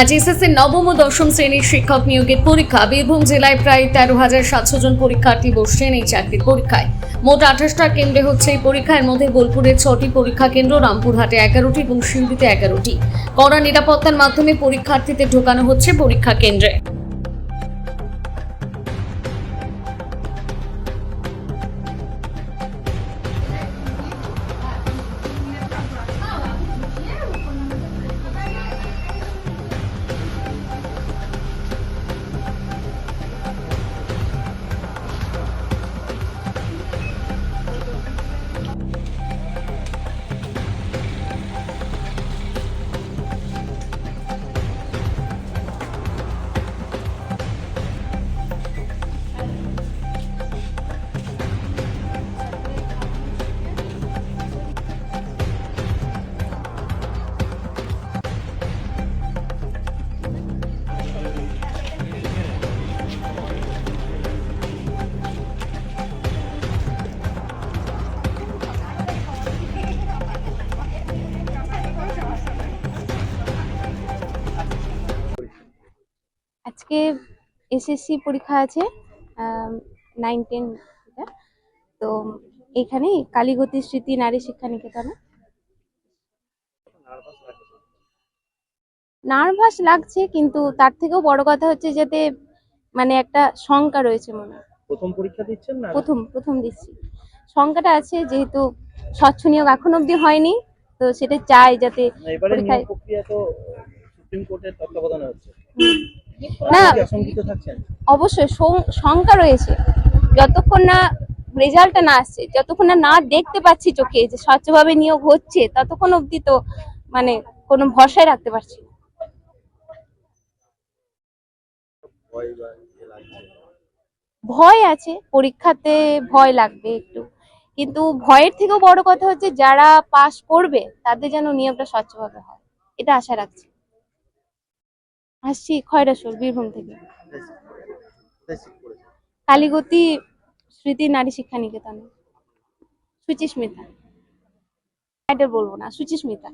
আজ এসএসসি নবম ও দশম শ্রেণির শিক্ষক নিয়োগের পরীক্ষা। বীরভূম জেলায় প্রায় তেরো হাজার সাতশো জন পরীক্ষার্থী বসছেন এই চাকরির পরীক্ষায়। মোট আঠাশটা কেন্দ্রে হচ্ছে এই পরীক্ষার মধ্যে বোলপুরে ছটি পরীক্ষা কেন্দ্র, রামপুরহাটে এগারোটি এবং শিউড়িতে এগারোটি। কড়া নিরাপত্তার মাধ্যমে পরীক্ষার্থীদের ঢোকানো হচ্ছে পরীক্ষা কেন্দ্রে। আজকে এসএসসি পরীক্ষা আছে নাইন টেন তো এখানে কালীগতি স্মৃতি নারী শিক্ষা নিকেতনে। নার্ভাস লাগছে কিন্তু তার থেকেও বড় কথা হচ্ছে যাতে মানে একটা শঙ্কা রয়েছে মনে হয়। প্রথম পরীক্ষা দিচ্ছেন না? প্রথম প্রথম দিচ্ছি। শঙ্কাটা আছে যেহেতু স্বচ্ছ নিয়োগ এখন অবধি হয়নি তো সেটা চাই যাতে পরীক্ষায়- প্রক্রিয়া তো সুপ্রিম কোর্টের তত্ত্বাবধানে হচ্ছে। না অবশ্যই শঙ্কা রয়েছে। যতক্ষণ না রেজাল্টটা না আসছে যতক্ষণ না না দেখতে পাচ্ছি চোখে যে স্বচ্ছভাবে নিয়োগ হচ্ছে ততক্ষণ অবধি তো মানে কোনো ভরসায় রাখতে পারছি না। ভয় আছে পরীক্ষাতে ভয় লাগবে একটু। কিন্তু ভয়ের থেকেও বড় কথা হচ্ছে যারা পাশ করবে তাদের যেন নিয়োগটা স্বচ্ছভাবে হয়। এটা আশা রাখছি। আসছি খয়রাসুর বীরভূম থেকে। কালীগতি স্মৃতি নারী শিক্ষা নিকেতনে সুচিস্মিতা বলব না সুচিস্মিতা।